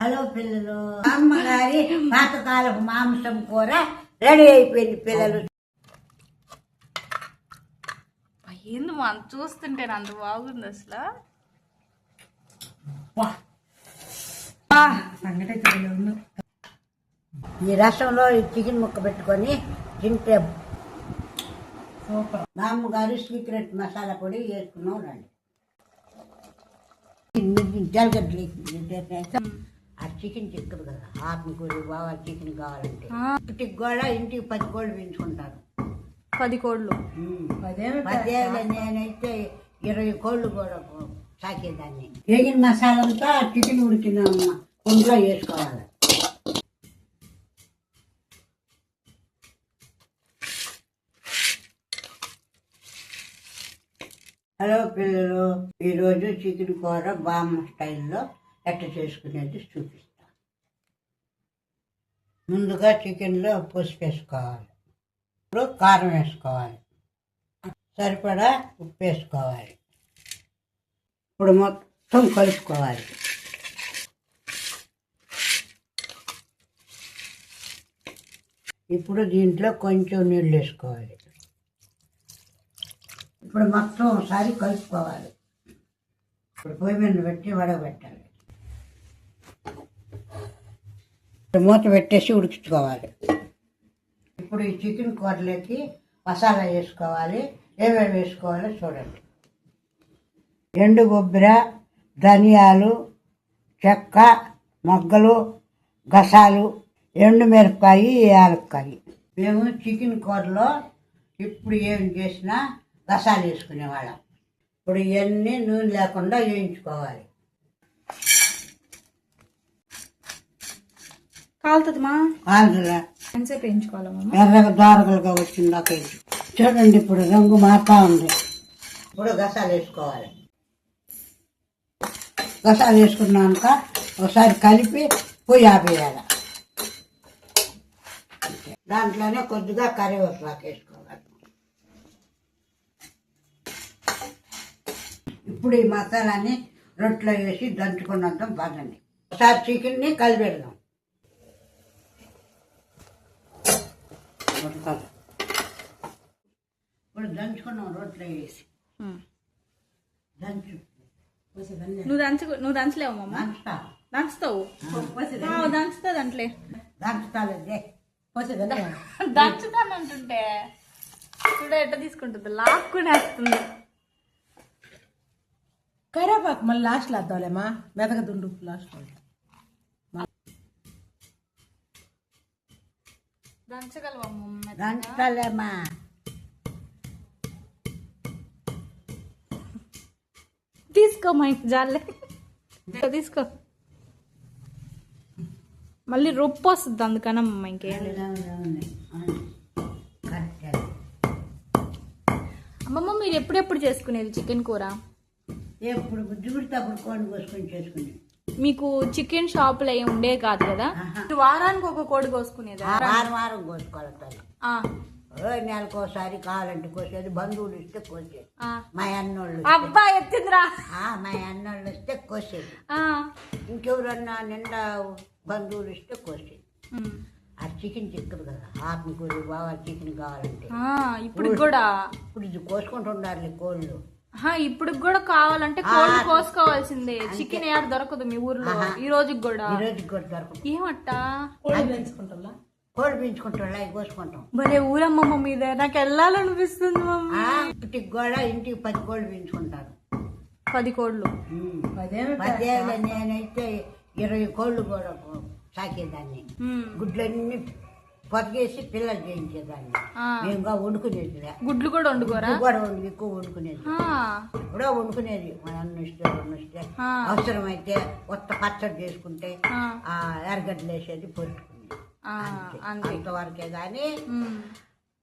Hello పిల్లలు. అమ్మగారి పాతకాలపు మాంసం కూర రెడీ అయిపోయింది పిల్లలు. ఏంది మా చూస్తుంటే అంత బాగుంది అసలు. ఈ రసంలో ఈ చికెన్ ముక్క పెట్టుకొని తింటే మా అమ్మగారు సీక్రెట్ మసాలా పొడి వేసుకున్నాం రండి. జలగడ్డలు ఆ చికెన్ చిక్కదు కదా ఆత్మకూర బాగా చికెన్ కావాలంటే. ఇంటికి కూడా ఇంటికి పది కోళ్ళు పెంచుకుంటారు. పది కోళ్ళు. పదేళ్ళు నేనైతే ఇరవై కోళ్ళు కూడా సాకేదాన్ని. వేగిన మసాలంతా చికెన్ ఉడికిన కుండలో వేసుకోవాలి. హలో పిల్లలు ఈరోజు చికెన్ కూర బామ్మ స్టైల్లో ఎట్ట చేసుకునేది చూపిస్తా. ముందుగా చికెన్లో పసుపు వేసుకోవాలి. ఇప్పుడు కారం వేసుకోవాలి. సరిపడా ఉప్పు వేసుకోవాలి. ఇప్పుడు మొత్తం కలుపుకోవాలి. ఇప్పుడు దీంట్లో కొంచెం నీళ్ళు వేసుకోవాలి. ఇప్పుడు మొత్తం ఒకసారి కలుపుకోవాలి. ఇప్పుడు పొయ్యి మీద పెట్టి వడగబెట్టాలి ఇప్పుడు మూత పెట్టేసి ఉడికించుకోవాలి. ఇప్పుడు ఈ చికెన్ కూరలోకి మసాలా వేసుకోవాలి. ఏమేమి వేసుకోవాలో చూడండి. ఎండు కొబ్బరి ధనియాలు చెక్క మొగ్గలు గసాలు ఎండు మిరపకాయ యాలక్కాయ. మేము చికెన్ కూరలో ఇప్పుడు ఏం చేసినా గసాలు వేసుకునేవాళ్ళం. ఇప్పుడు ఇవన్నీ నూనె లేకుండా వేయించుకోవాలి. కాలుతుంది మా ఆంధ్ర ఎంతసేపు వేయించుకోవాలమ్మా? ఎర్రగా దోరగలుగా వచ్చిందాక వేసి. చూడండి ఇప్పుడు రంగు మారుతా ఉంది. ఇప్పుడు గసాలు వేసుకోవాలి. గసాలు వేసుకున్నాక ఒకసారి కలిపి పొయ్యి ఆపేయాలి. దాంట్లోనే కొద్దిగా కరివేపాకు వేసుకోవాలి. ఇప్పుడు ఈ మసాలాని రొట్టెలో వేసి దంచుకున్నంత పదండి ఒకసారి చికెన్ని కలిపెడదాం. ఇప్పుడు దంచుకున్నాం రోట్లో వేసి. దంచు. నువ్వు దంచు నువ్వు దంచలేవు మమ్మ దంచుతా. దంచుతావు? దంచుతా దంట్లే. దంచుతాలేదే దంచుతానంటుంటే చూడ ఎట్ట తీసుకుంటుంది? లాక్కునేస్తుంది కరేపాకు మళ్ళీ లాస్ట్లో వేద్దాంలేమా మెదక దుండు లాస్ట్లో. దంచగలవమ్మ తీసుకో మా ఇంటి జాలే. తీసుకో మళ్ళీ రొప్పు వస్తుంది అందుకనమ్మా ఇంకేం లేదు. అమ్మమ్మ మీరు ఎప్పుడెప్పుడు చేసుకునేది చికెన్ కూర? ఎప్పుడు బుద్ధి పుడితే అప్పుడు కోడి కోసుకొని చేసుకుని మీకు చికెన్ షాపులు ఏమి ఉండే కాదు కదా? వారానికి ఒక కోడి కోసుకునేదా? వారం వారం కోసుకోవాలి నెలకోసారి కావాలంటే కోసేది బంధువులు ఇస్తే కోసేది. మా అన్నోళ్ళు అబ్బా ఎత్తిందిరా. ఆ, మా అన్నోళ్ళు ఇస్తే కోసేది. ఇంకెవరన్నా నిండా బంధువులు ఇస్తే కోసేది. ఆ చికెన్ చిక్కదు కదా ఆత్మకూర బాగా చికెన్ కావాలంటే. ఇప్పుడు కూడా. ఇప్పుడు ఇది కోసుకుంటూ ఉండాలి కోళ్ళు. ఇప్పుడు కూడా కావాలంటే కోళ్ళు కోసుకోవాల్సిందే. చికెన్ ఏడ దొరకదు మీ ఊర్లో. ఈ రోజుకి కూడా. ఈ రోజుకి కూడా దొరకదు. ఏమట్టా? కోడి పెంచుకుంటా కోడి పెంచుకుంటాం అవి కోసుకుంటాం. భలే ఊరమ్మమ్మ మీద. నాకు వెళ్ళాలనిపిస్తుంది మమ్మ. ఇంటికి కూడా ఇంటికి పది కోళ్ళు పెంచుకుంటారు. పది కోళ్ళు. పదేళ్ళు నేనైతే ఇరవై కోళ్ళు కూడా సాకేదాన్ని. గుడ్లన్నీ పొదిగేసి పిల్లలు చేయించేదాన్ని. ఆ. మేముగా వండుకునేది. గుడ్లు కూడా వండుకోరా? కూడా వండు ఎక్కువ వండుకునేది. కూడా వండుకునేది. మన అన్న ఇస్తే రెండు ఇస్తే. అవసరమైతే కొత్త పచ్చడి చేసుకుంటే ఆ, ఎర్రగడ్డలు వేసేది అంతే. అంతవరకే కానీ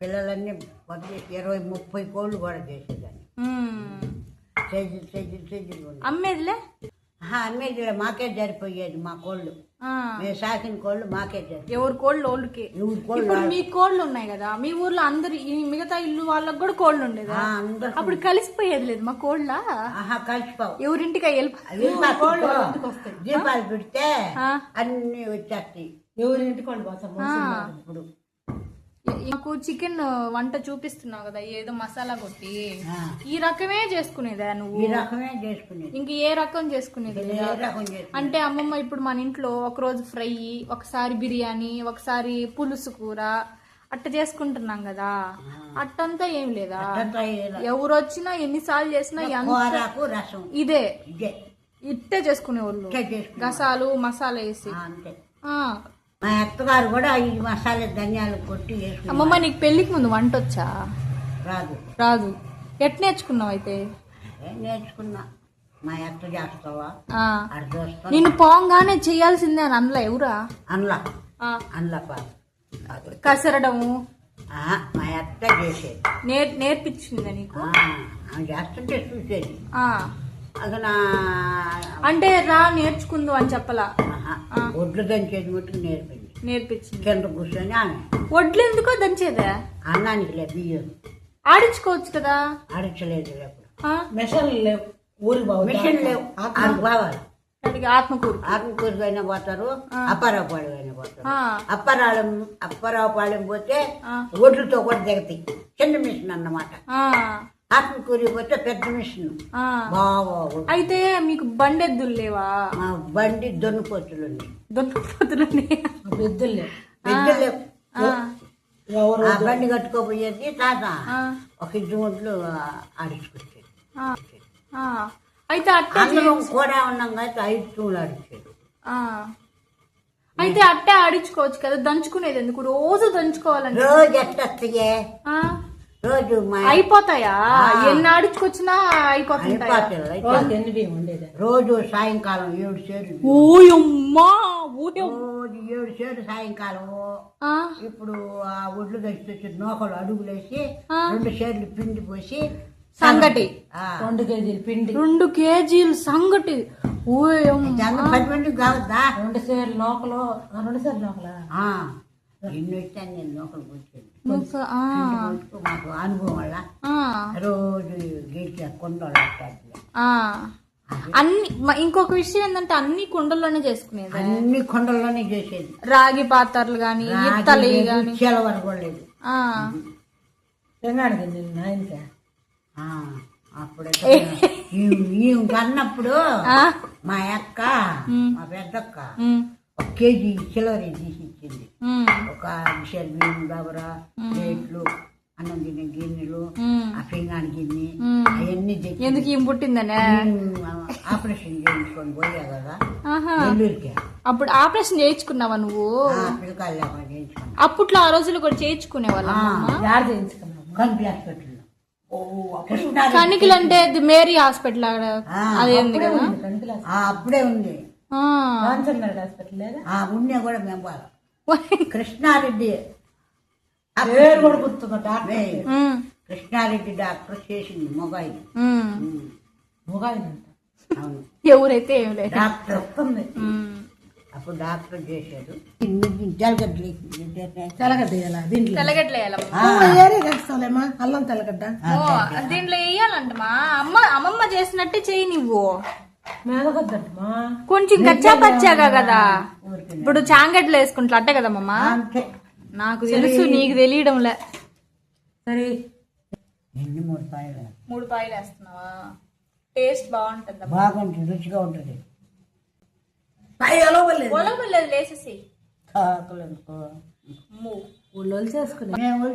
పిల్లలన్నీ పొదిగేసి ఇరవై ముప్పై కోళ్ళు కూడా చేసేదాన్ని. సైజులు సైజులు ఉన్నాయి అమ్మేదిలే? ఆ, ఆహా అమ్మేది మాకే సరిపోయేది మా కోళ్ళు. మేము సాకిన కోళ్ళు మాకే ఎవరి కోళ్ళు ఓళ్ళకి. ఎవరి కోళ్ళు ఇప్పుడు మీ కోళ్ళు ఉన్నాయి కదా మీ ఊర్లో అందరి ఈ మిగతా ఇల్లు వాళ్ళకి కూడా కోళ్ళు ఉండేదా అప్పుడు కలిసిపోయేది లేదు మా కోళ్ళ? ఆహా కలిసిపోవు. ఎవరింటికి. దీపాలు పెడితే ఆ. అన్ని వచ్చేస్తాయి. ఎవరి ఇంటికి వాళ్ళు పోతాం ఇప్పుడు. నాకు చికెన్ వంట చూపిస్తున్నావు కదా ఏదో మసాలా కొట్టి. ఈ రకమే చేసుకునేదా నువ్వు? ఈ రకమే చేసుకునేది. ఇంక ఏ రకం చేసుకునేది? ఏ రకం చేసుకునేది? అంటే అమ్మమ్మ ఇప్పుడు మన ఇంట్లో ఒక రోజు ఫ్రై ఒకసారి బిర్యానీ ఒకసారి పులుసు కూర అట్ట చేసుకుంటున్నాం కదా. అట్టంతా ఏం లేదా? అట్టంతా ఎవరు వచ్చినా ఎన్నిసార్లు చేసినా ఎంత కూరకు రసం. ఇదే. ఇదే. ఇట్టే చేసుకునేవాళ్ళు. ఇట్లా చేసుకునేది. గసాలు మసాలా వేసి. ఆ, అంతే. ఆ. మా అత్తగారు కూడా ఈ మసాలా ధనియాలు కొట్టి అమ్మమ్మ నీకు పెళ్ళికి ముందు వంట వచ్చా? రాదు. రాదు. ఎట్ నేర్చుకున్నావు అయితే? ఏం నేర్చుకున్నా? మా అత్త చేస్తావా? ఆ. అర్థం నిన్ను పోంగానే చేయాల్సిందే అని అందులో ఎవరా? అందులో ఆ. కాదు కసరడము? ఆహా, మా అత్త చేసేది. నేర్ నేర్పించిందా నీకు? ఆ, ఆమె చేస్తుంటే చూసేది. ఆ. అంటే రా నేర్చుకుందు అని చెప్పలా. ఒడ్లు దంచేది మటుకు నేర్పింది. నేర్పించింది. కింద కూర్చొని ఆమె. వడ్లు ఎందుకో దంచేదా? అన్నానికి లే బియ్యం. ఆడించుకోవచ్చు కదా? అడచలేదు ఎప్పుడు ఆ? మెషన్లు లేవు. ఊరికి బాగు మిషన్ లేవు. అడిగి ఆత్మకూరు. ఆత్మకూరుకు అయినా పోతారు అప్పారావుపాళెం అయినా పోతారు. అప్పారాళం అప్పారావుపాళెం పోతే. ఒడ్లతో కూడా దిగతాయి. చిన్న మిషన్ అన్నమాట. ఆత్మకూరి పోతే పెద్ద మిషన్. అయితే మీకు బండెద్దులు లేవా? మా బండి దొన్నుపోతులు లేవు. లేవు. ఎవరు ఆ బండి కట్టుకోపోయేది తాత. ఆ. ఒక ఇద్దరు ఒడ్లు ఆడించుకొచ్చేది. ఆ. ఆ. అయితే అందరం కూడా ఉన్నాం కాబట్టి ఐదు తూములు ఆడించేది. ఆ. అయితే అట్టే ఆడించుకోవచ్చు కదా దంచుకునేది ఎందుకు? రోజు దంచుకోవాలంటే. రోజు ఆ. రోజు మా అయిపోతాయా? ఎన్ని ఆడించుకొచ్చినా ఉండేది? రోజు సాయంకాలం ఏడు సేరు ఓయమ్మా ఓయమ్మ. రోజు ఏడు సేరు సాయంకాలం. ఇప్పుడు ఆ ఒడ్లు తెచ్చి నూకలు అడుగులేసి. రెండు షేర్లు పిండి పోసి సంగటి. ఆ, రెండు కేజీలు పిండి. రెండు కేజీలు సంగటి. పది కావద్దా? రెండు సేర్లు నూకలు. రెండు సేర్లు నూకలా? ఆ, ఎన్ని వచ్చాను నేను నూకలు కూర్చొని ముక్క. మాకు అనుభవం వల్ల ఆ. రోజు గేట్ల కొండలు. అన్ని ఇంకొక విషయం ఏంటంటే అన్ని కుండల్లోనే చేసుకునేది అన్ని కొండల్లోనే చేసేది రాగి పాత్రలు గాని ఇత్తలి గాని చలవరు కూడా లేదు ఆ. తెంగాడు గింజలు నాయనకి ఆ, అప్పుడే ఆ. మా అక్క మా పెద్దక్క కేజీ చిల్లర తీసి ఇచ్చింది. ఒక విషయాలు బియ్యం డబరా ప్లేట్లు అన్నం తినే గిన్నెలు. ఆ పింగాణి గిన్నె. అవన్నీ ఎందుకు ఈమె పుట్టిందనే? ఆపరేషన్ చేయించుకొని పోయా కదా. నెల్లూరుకి. అప్పుడు ఆపరేషన్ చేయించుకున్నావా నువ్వు? పిల్లకాయలు చేయించుకున్నా. అప్పట్లో ఆ రోజులు కూడా చేయించుకునే వాళ్ళ హాస్పిటల్లో. కనికలు అంటే మేరీ హాస్పిటల్ అక్కడ ఆ, అదే ఉంది కదా అప్పుడే ఉంది. ఆ. కాన్సన్ట్రేట్ హాస్పిటల్ లేదా? ఆ ఉన్నా కూడా మేము. కృష్ణారెడ్డి పేరు కూడా గుర్తుందా డాక్టర్. కృష్ణారెడ్డి డాక్టర్ చేసింది మొగాయి అవును. ఎవరైతే ఏం లేదు. డాక్టర్ వస్తుంది. అప్పుడు డాక్టర్ చేశాడు తెలగడ్డలు తెల్లగడ్డ వేయాలా దీంట్లో. తెల్లగడ్డలు వేయాలమ్మా ఏరే అల్లం తెల్లగడ్డ? ఓ, దీంట్లో వేయాలంట మా అమ్మ అమ్మమ్మ చేసినట్టే చెయ్యి నువ్వు. కొంచెం కచ్చా పచ్చాగా కదా. ఇప్పుడు చాంగడ్లు వేసుకుంటా అట్టే కదమ్మా అంతే. నాకు తెలుసు నీకు తెలియడంలే. సరే. ఎన్ని మూడు పాయలు? మూడు పాయలు వేస్తున్నావా? టేస్ట్ బాగుంటుంది బాగుంటుంది రుచిగా ఉంటుంది. పై అలవలేదు ఒలవలేదు లేసేసి. ఆకులు అనుకో. మేము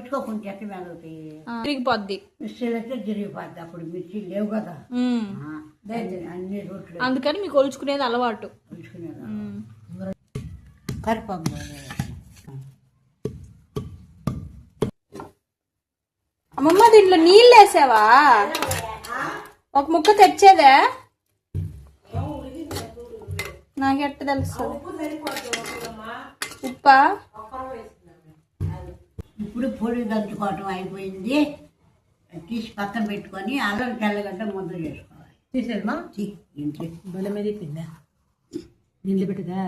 మెలుగుతాయి తిరిగిపోద్ది మిర్చీలు అయితే తిరిగిపోద్ది. అప్పుడు మిర్చి లేవు కదా. ఆ, అన్ని- అన్ని రోట్లు అందుకని మీకు ఒలుచుకునేది అలవాటు. ఉంచుకునేది. కరిపాకు అమ్మమ్మ దీంట్లో నీళ్ళు వేసావా? ఒక ముక్క తెచ్చేదే? నాకెట్ట తెలుస్తుంది ఉప్పా? ఇప్పుడు పొడి దంచుకోవటం అయిపోయింది. తీసి పక్కన పెట్టుకొని అల్లం తెల్లగడ్డ ముద్ద చేసుకోవాలి. తీసేదమ్మా తీ, ఇంటి బల మీద పిందా నీళ్ళు పెట్టదా?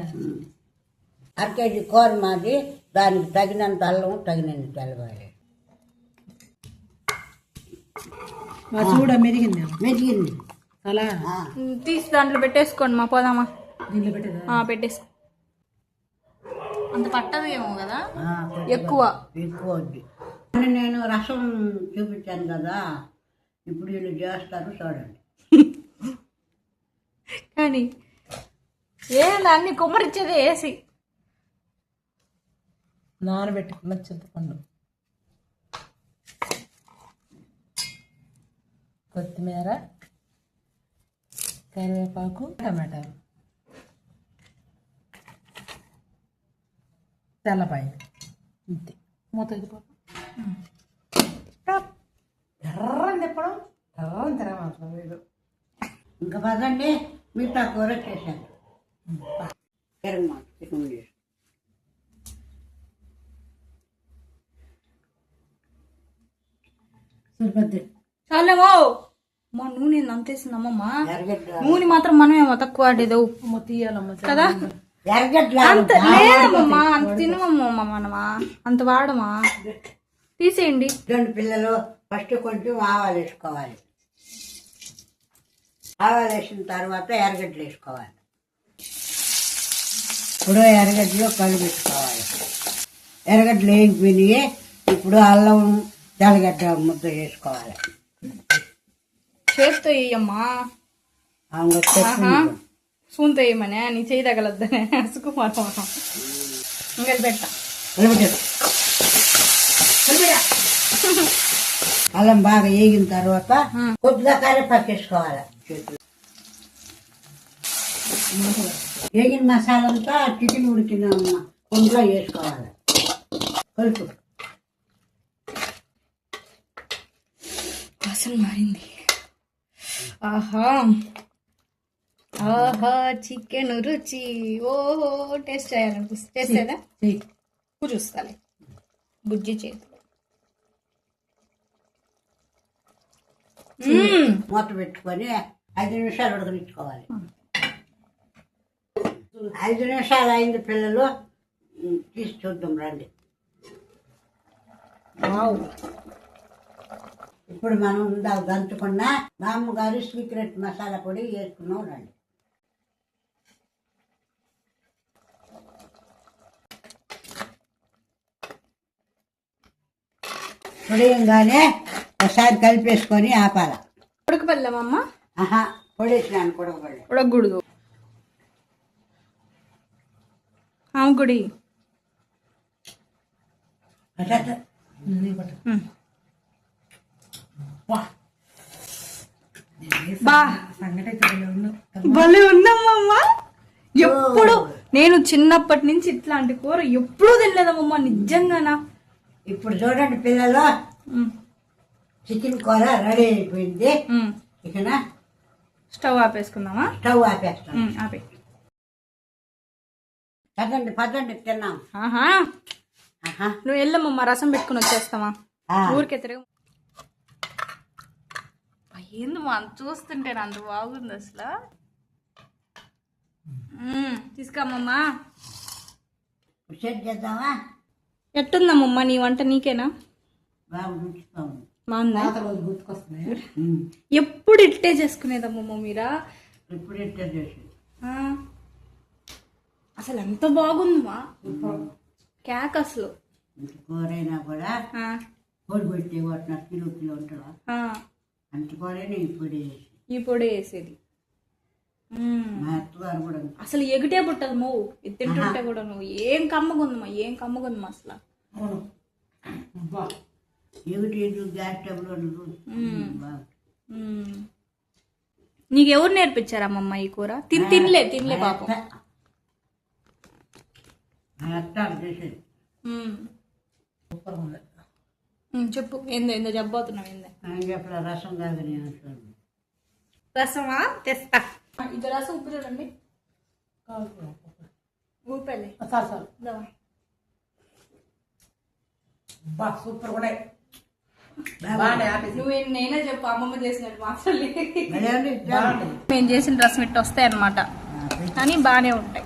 అర కేజీ కూర మాది. దానికి తగినంత అల్లం తగినంత తెలవాలి మా చూడ మెరిగింది మెదిగింది. అలా? తీసి దాంట్లో పెట్టేసుకోండి మా పోదామా? నీళ్ళు పెట్టదా? ఆ, పెట్టేసుకో. అంత పట్టదు ఏమో కదా ఎక్కువ. ఎక్కువ కానీ నేను రసం చూపించాను కదా ఇప్పుడు వీళ్ళు చేస్తారు చూడండి. కానీ ఏం అన్ని కొమ్మరిచ్చేదే వేసి నానబెట్టుకున్న చింతపండు. కొత్తిమీర కరివేపాకు టమాటాలు. తెల్లపాయ. ఇంతే మూత పాప ఎర్రని తిప్పడం ఎర్రని తిరగమాత్రం వీడు ఇంకా పదండి మిగతా కూర చేశాను తిరగమాట చికెన్ చేసి. సరిపోద్ది. చాలేమో మా నూనె అంతేసిందమ్మమ్మ ఎరగడ్డ నూనె మాత్రం మనమేమో తక్కువ వాడేదో. అమ్మ తీయాలమ్మ కదా? అంత అంత తినమమ్మా మనమా? అంత వాడమా? తీసేయండి. రెండు పిల్లలు ఫస్ట్ కొంచెం ఆవాలు వేసుకోవాలి. ఆవాలు వేసిన తర్వాత ఎరగడ్డలు వేసుకోవాలి. ఇప్పుడు ఎరగడ్డలు కలిపెట్టుకోవాలి ఎరగడ్డలు వేగిపోయినాయి ఇప్పుడు అల్లం తెల్లగడ్డ ముద్ద వేసుకోవాలి. ఆమె ఆహా. సూంతో వేయమనే నీ చేయి తగలద్దనే సుకుమారం ఇంకా పెట్ట. అల్లం బాగా వేగిన తర్వాత కొద్దిగా కరివేపాకు వేసుకోవాలి. వేగిన మసాలా అంతా చికెన్ ఉడికిన కొంట్లో వేసుకోవాలి. కలుపు. అసలు మారింది. ఆహా. ఆహా చికెన్ రుచి. ఓహో టేస్ట్ చేయాలనిపిస్తుంది. చెయ్యి. చూస్తాలే బుజ్జి మ్మ్. మూత పెట్టుకొని ఐదు నిమిషాలు ఉడకనిచ్చుకోవాలి ఐదు నిమిషాలు అయింది పిల్లలు. తీసి చూద్దాం రండి. ఇప్పుడు మనం దంచుకున్న మామగారు సీక్రెట్ మసాలా పొడి వేసుకున్నాం రండి. పొడియంగానే ఒకసారి కలిపేసుకొని ఆపాల. ఉడకబెల్లమమ్మ ఆహా పొడేసినాను ఉడకకూడదు ఆమె గుడి. భలే ఉంది. భలే ఉందమ్మమ్మ ఎప్పుడు నేను చిన్నప్పటి నుంచి ఇట్లాంటి కూర ఎప్పుడూ తినలేదమ్మమ్మ నిజంగానా? ఇప్పుడు చూడండి పిల్లలు. చికెన్ కూర రెడీ అయిపోయింది. ఇకన? స్టవ్ ఆపేసుకుందామా? స్టవ్ ఆపేస్తాం. ఆపే. పదండి పదండి తిన్నాం. ఆహా. నువ్వు వెళ్ళమ్మమ్మ రసం పెట్టుకుని వచ్చేస్తావా. ఊరికే తిరగ. ఏంది మా అంత చూస్తుంటే అంత బాగుంది అసలు. మ్మ్, తీసుకోమ్మమ్మా ఇప్పుడు సెట్ చేద్దామా? ఎట్టుందమ్మమ్మ నీ వంట నీకేనా? బాగుందా? ఎప్పుడు ఇట్టే చేసుకునేదమ్మమ్మ మీరా? ఇప్పుడు ఎట్లా చేసి. అసలు ఎంత బాగుందమ్మా కేక్ అసలు. ఇంత కూర అయినా కూడా పొడి కొట్టి కొట్టిన కిలో కిలో ఉంటావా ఆ, అంత కూరనే ఇప్పుడు చేసి ఈ పొడి వేసేది మ్మ్. మా అత్తగారు కూడా అంతే. అసలు ఎగిటే పుట్టదు మో ఇది తింటుంటే కూడా నువ్వు. ఏం కమ్మగుందమ్మా ఏం కమ్మగుందమ్మా అసలు. నీకు ఎవరు నేర్పించారమ్మమ్మ ఈ కూర? తిని తినలే తినలే పాపం. చెప్పు. ఏందో ఏందో చెప్పబోతున్నావు ఏందో. రసం కాదు. రసమా? తెస్తా. ఇది రసం ఉప్పు చూడండి. ఊపలే. బా సూపర్ కూడా నేనే చెప్పు అమ్మమ్మ చేసినట్టు మాత్రం. మేము చేసిన రసం ఇట్టు వస్తాయి అన్నమాట. కానీ బాగానే ఉంటాయి.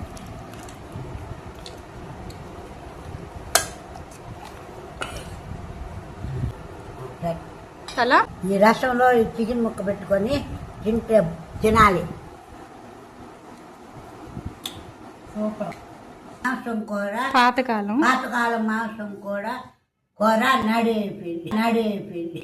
చాలా ఈ రసంలో ఈ చికెన్ ముక్క పెట్టుకొని తింటే తినాలి. సూపర్ మాంసం కూర పాతకాలం. పాతకాలం మాంసం కూడా కూర నడైపోయింది నడైపోయింది